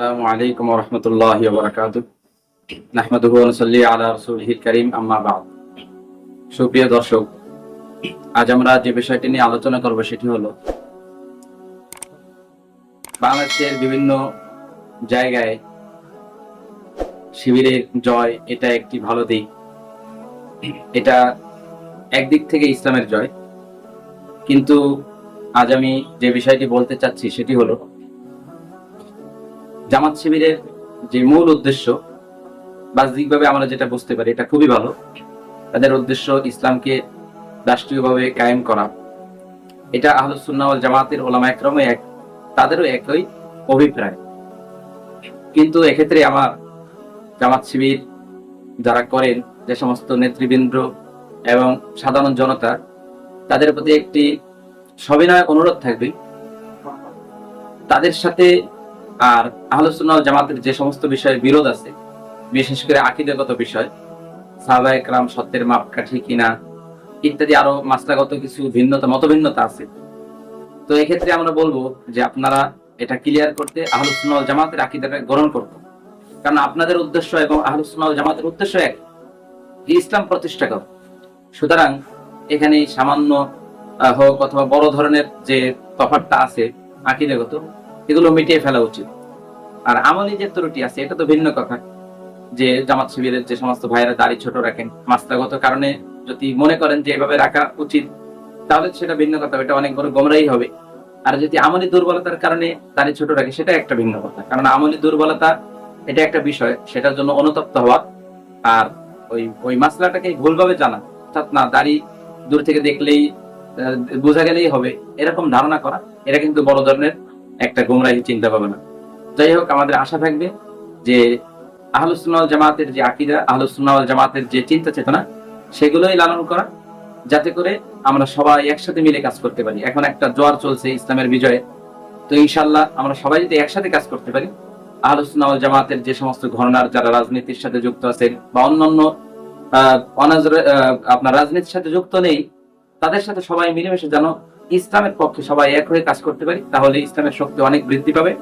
আলাইকুম রহমতুল্লাহ বরকাত নাহমাদুহু ওয়া নুসাল্লি আলা রাসূলিহিল কারীম, আম্মা বা'দ। সুপ্রিয় দর্শক, আজ আমরা যে বিষয়টি আলোচনা করব সেটি হলো, বাংলাদেশের বিভিন্ন জায়গায় শিবিরের জয়, এটা একটি ভালো দিক। এটা একদিক থেকে ইসলামের জয়। কিন্তু আজ আমি যে বিষয়টি বলতে চাচ্ছি সেটি হলো জামাত শিবিরের যে মূল উদ্দেশ্য, বাহ্যিকভাবে আমরা যেটা বুঝতে পারি, এটা খুবই ভালো। তাদের উদ্দেশ্য ইসলামকে রাষ্ট্রীয়ভাবে কায়েম করা। এটা আহলুসুন্নাহ ওয়াল জামাতের ওলামা একরমে এক, তাদেরও একই অভিপ্রায়। কিন্তু এক্ষেত্রে আমার জামাত শিবির যারা করেন, যে সমস্ত নেতৃবৃন্দ এবং সাধারণ জনতা, তাদের প্রতি একটি সবিনয় অনুরোধ থাকবে। তাদের সাথে আর আহলুসুন্নাহ জামাতের যে সমস্ত বিষয়ে বিরোধ আছে, বিশেষ করে আকিদাগত বিষয়, সাহাবা একরাম সত্যের মাপকাঠি কিনা, ইত্যাদি আরও মাসলাগত কিছু ভিন্নতা, মতভিন্নতা আছে। তো এক্ষেত্রে আমরা বলব যে আপনারা এটা ক্লিয়ার করতে আহলুসুন্নাহ জামাতের আকিদাটা গ্রহণ করতে কারণ আপনাদের উদ্দেশ্য এবং আহলুসুন্নাহ জামাতের উদ্দেশ্য এক ইসলাম প্রতিষ্ঠা করা। সুতরাং এখানে সামান্য হোক অথবা বড় ধরনের যে তফাৎটা আছে, আকিদাগত এগুলো মিটিয়ে ফেলা উচিত। আর আমলি যে ত্রুটি আছে, এটা তো ভিন্ন কথা। যে জামাত শিবিরের যে সমস্ত ভাইয়েরা, দাড়ি ছোট রাখেন, মাস্তাগত কারণে যদি মনে করেন যে এভাবে রাখা উচিত, তাহলে সেটা ভিন্ন কথা, এটা অনেক বড় গোমরাই হবে। আর যদি আমলি দুর্বলতার কারণে দাড়ি ছোট রাখে, সেটা একটা ভিন্ন কথা। কারণ আমলি দুর্বলতা, এটা একটা বিষয়, সেটার জন্য অনুতপ্ত হওয়া। আর ওই ওই মাসলাটাকে ভুলভাবে জানা, অর্থাৎ না, দাড়ি দূর থেকে দেখলেই বোঝা গেলেই হবে, এরকম ধারণা করা, এটা কিন্তু বড় ধরনের একটা গুমরাহি চিন্তা ভাবনা। যাই হোক, আমাদের আশা থাকবে যে আহলুসুন্নাহ জামাতের যে আকিদা, আহলুসুন্নাহ জামাতের যে চিন্তা চেতনা, সেগুলোই লালন করা, যাতে করে আমরা সবাই একসাথে মিলে কাজ করতে পারি। এখন একটা জোয়ার চলছে ইসলামের বিজয়ে। তো ইনশাল্লাহ আমরা সবাই যদি একসাথে কাজ করতে পারি, আহলুসুন্নাহ জামাতের যে সমস্ত ঘটনার যারা রাজনীতির সাথে যুক্ত আছেন বা অন্যান্য আপনার রাজনীতির সাথে যুক্ত নেই তাদের সাথে সবাই মিলেমিশে যেন ইসলামের পক্ষে সবাই এক হয়ে কাজ করতে পারি, তাহলে ইসলামের শক্তি অনেক বৃদ্ধি পাবে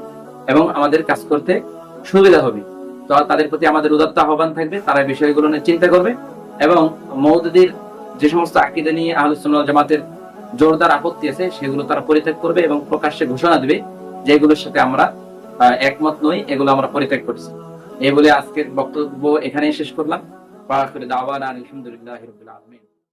এবং আমাদের কাজ করতে সুবিধা হবে। তো তাদের প্রতি আমাদের উদাত্ত আহ্বান থাকবে, তারা বিষয়গুলো নিয়ে চিন্তা করবে এবং মৌদুদির যে সমস্ত আকিদা নিয়ে আলোচনা জামাতের জোরদার আপত্তি আছে, সেগুলো তারা পরিত্যাগ করবে এবং প্রকাশ্যে ঘোষণা দেবে যেগুলোর সাথে আমরা একমত নই, এগুলো আমরা পরিত্যাগ করছি। এই বলে আজকের বক্তব্য এখানেই শেষ করলাম। দাওয়ানা আলহামদুলিল্লাহ রবিল আলমিন।